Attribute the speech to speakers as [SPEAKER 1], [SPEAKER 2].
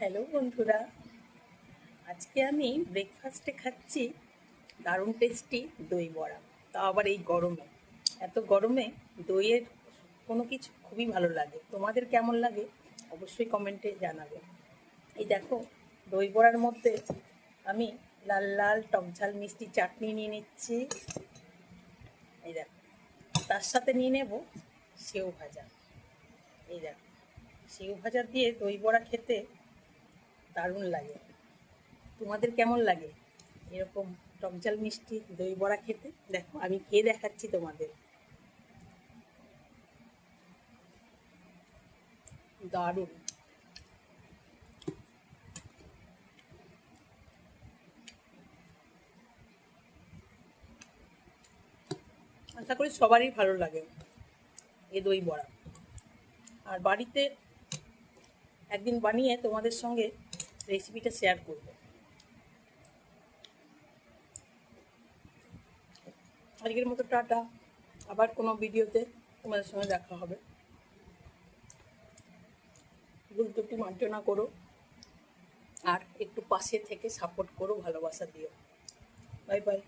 [SPEAKER 1] Hello বন্ধুরা। আজকে আমি ব্রেকফাস্টে খাচ্ছি দারুণ টেস্টি দই বড়া। তা আবার এই গরমে। এত গরমে দইয়ের কোনো কিছু খুবই ভালো লাগে। তোমাদের কেমন লাগে? অবশ্যই কমেন্টে জানাবে। এই দেখো, দই বড়ার মধ্যে আমি লাল লাল টকঝাল মিষ্টি চাটনি নিয়ে নিচ্ছি। এই দেখো, তার সাথে নিয়ে নেব সেও ভাজা। এই দেখো, সেও ভাজা দিয়ে দই বড়া খেতে দারুণ লাগে। তোমাদের কেমন লাগে? এরকম টকঝাল মিষ্টি, দই বড়া খেতে? দেখো, আমি খেয়ে দেখাচ্ছি তোমাদের। দারুণ। আশা করি সবারই ভালো লাগে এ দই বড়া। আর বাড়িতে একদিন বানিয়ে তোমাদের সঙ্গে রেসিপিটা শেয়ার করব। আজকের মতো টাটা। আবার কোনো ভিডিওতে তোমাদের সঙ্গে দেখা হবে। ভুল ত্রুটি মার্জনা করো। আর একটু পাশে থেকে সাপোর্ট করো, ভালোবাসা দিও। Bye bye